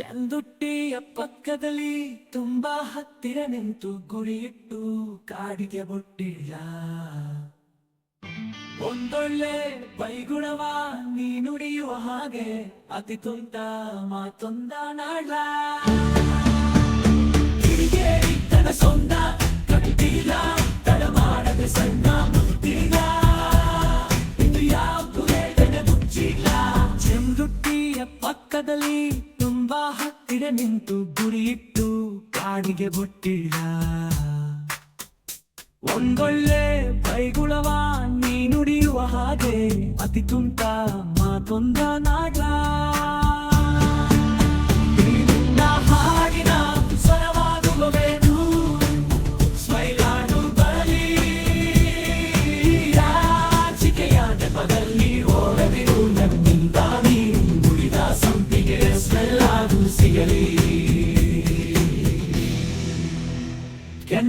ಚಂದುಟ್ಟಿಯ ಪಕ್ಕದಲ್ಲಿ ತುಂಬಾ ಹತ್ತಿರ ನಿಂತು ಗುರಿಯಿಟ್ಟು ಕಾಡಿಗೆ ಬುಟ್ಟಿಲ್ಲ ಒಂದೊಳ್ಳೆ ಬೈಗುಣವ ನೀ ನುಡಿಯುವ ಹಾಗೆ ಅತಿ ತುಂಟ ಮಾತೊಂದ ನಾಳ ಕಿಡಿಗೇಡಿ ಕನಸೊಂದ ಕಟ್ಟಿಲ್ಲ, ತಡ ಮಾಡದೆ ಸಣ್ಣ ಮುತ್ತಿಲ್ಲ. ಇದು ಯಾವುದು ಹೇಳದೆ ಮುಚ್ಚಿಲ್ಲ. ಚಂದುಟ್ಟಿಯ ಪಕ್ಕದಲ್ಲಿ ತುಂಬಾ ಹತ್ತಿರ ನಿಂತು ಗುರಿಯಿಟ್ಟು ಕಾಡಿಗೆ ಬೊಟ್ಟಿಲ್ಲ ಒಂದೊಳ್ಳೆ ಬೈಗುಳವ ನೀ ನುಡಿಯುವ ಹಾಗೆ ಅತಿ ತುಂಟ ಮಾತೊಂದ ನಾಡ್ಲ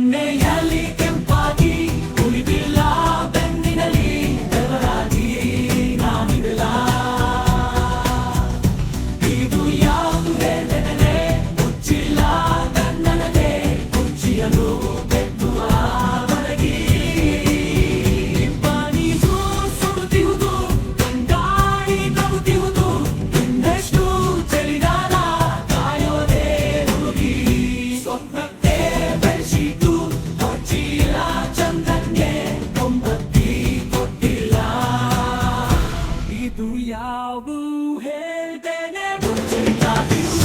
ಎಣ್ಣೆಯಲ್ಲಿ ಕೆಂಪಾಗಿ ಉಳಿದಿಲ್ಲ ಬೆನ್ನಿನಲ್ಲಿ ಬೆವರಾಗಿ ನಾನಿರಲ ಇದು ಯಾವುದೇ ನೆನೆ ಮುಚ್ಚಿಲ್ಲ ತನ್ನನದೇ ಕುಚ್ಚಿಯಲು ಬೆಟ್ಟುವ ಬರಗಿ ನಿಬ್ಬನಿದು ಸುಡುತ್ತಿಹುದು ಕಂಗಾಳಿ ತಗುತ್ತಿಹುದು ಇನ್ನೆಷ್ಟು ಚಳಿಗಾಲ ಕಾಯೋದೇ ಹುಡುಗಿ. ಸ್ವಪ್ನಕ್ಕೆ ಬೆಳೆಸಿ How mujer tenemos